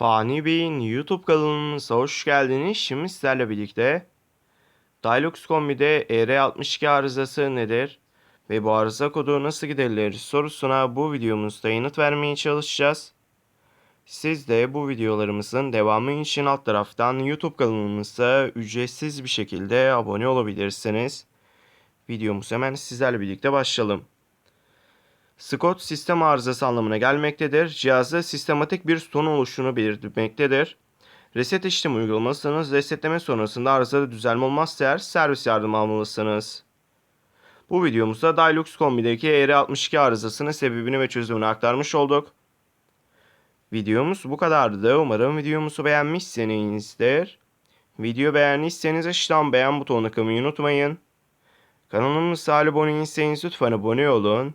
Fani Bey'in YouTube kanalımıza hoş geldiniz. Şimdi sizlerle birlikte Dilux Kombi'de ER62 arızası nedir ve bu arıza kodu nasıl giderilir sorusuna bu videomuzda yanıt vermeye çalışacağız. Siz de bu videolarımızın devamı için alt taraftan YouTube kanalımıza ücretsiz bir şekilde abone olabilirsiniz. Videomuz hemen sizlerle birlikte başlayalım. Scott sistem arızası anlamına gelmektedir. Cihazda sistematik bir sorun oluşunu belirtmektedir. Reset işlemi uygulamalısınız. Resetleme sonrasında arızada düzelme olmazsa eğer servis yardımı almalısınız. Bu videomuzda Dilux Kombi'deki ER62 arızasının sebebini ve çözümünü aktarmış olduk. Videomuz bu kadardı. Umarım videomuzu beğenmişsinizdir. Video beğendiyseniz aşağıdan beğen butonuna kılmayı unutmayın. Kanalımıza abone değilseniz lütfen abone olun.